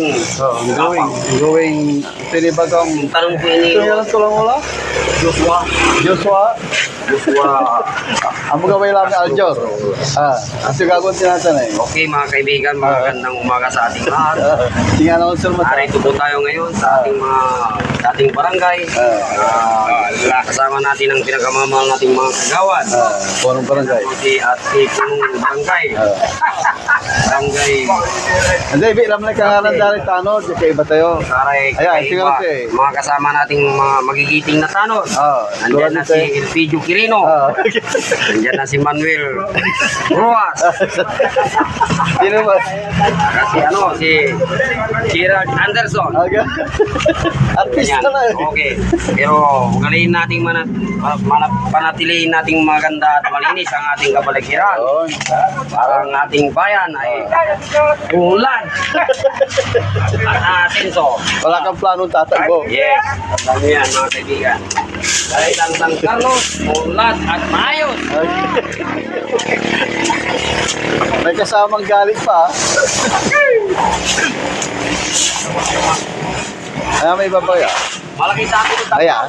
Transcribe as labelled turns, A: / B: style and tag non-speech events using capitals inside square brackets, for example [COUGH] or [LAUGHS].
A: Oh, ang going. Ang going. Pinibagong.
B: Tanong ko ini,
A: Ito yung tulang wala?
B: Joshua.
A: Joshua.
B: Joshua.
A: Amo gaway lang ni Aljor. Ah, ito gagawin tinatan eh.
B: Okay mga kaibigan, magandang umaga sa ating lahat.
A: Tingnan ako sir mata.
B: Narito po tayo ngayon sa ating mga sa ating barangay. Ah, kasama natin ang pinakamamahal nating mga kagawan.
A: Ah, punong barangay.
B: Si at si Punong Barangay.
A: Ah.
B: Barangay
A: Hindi, ibi lang na kangalan dali tanod. Kaya iba tayo.
B: Saray
A: Ayan, tingnan natin.
B: Mga kasama nating mga magigiting na tanod.
A: Ah,
B: Nandiyan na si
A: eh.
B: Elpidio Quirino.
A: Ah,
B: Nandiyan na si Manuel Ruas. [LAUGHS]
A: Sino ba?
B: si ano, si Gerard Anderson.
A: Aga. Artista na eh.
B: Okay. Pero ugaliin nating manat, manat, panatilihin nating maganda at malinis ang ating kabalikiran.
A: Yun.
B: Para ang ating bayan ay ulan at asenso.
A: Wala kang planong tatakbo.
B: Yes, alam niyo yan mga kaibigan. Dahil ang San Carlos, ulan at maayos.
A: May kasamang galit pa. ah. Ayan, may babaya.
B: Malaki sa akin.
A: Ayan.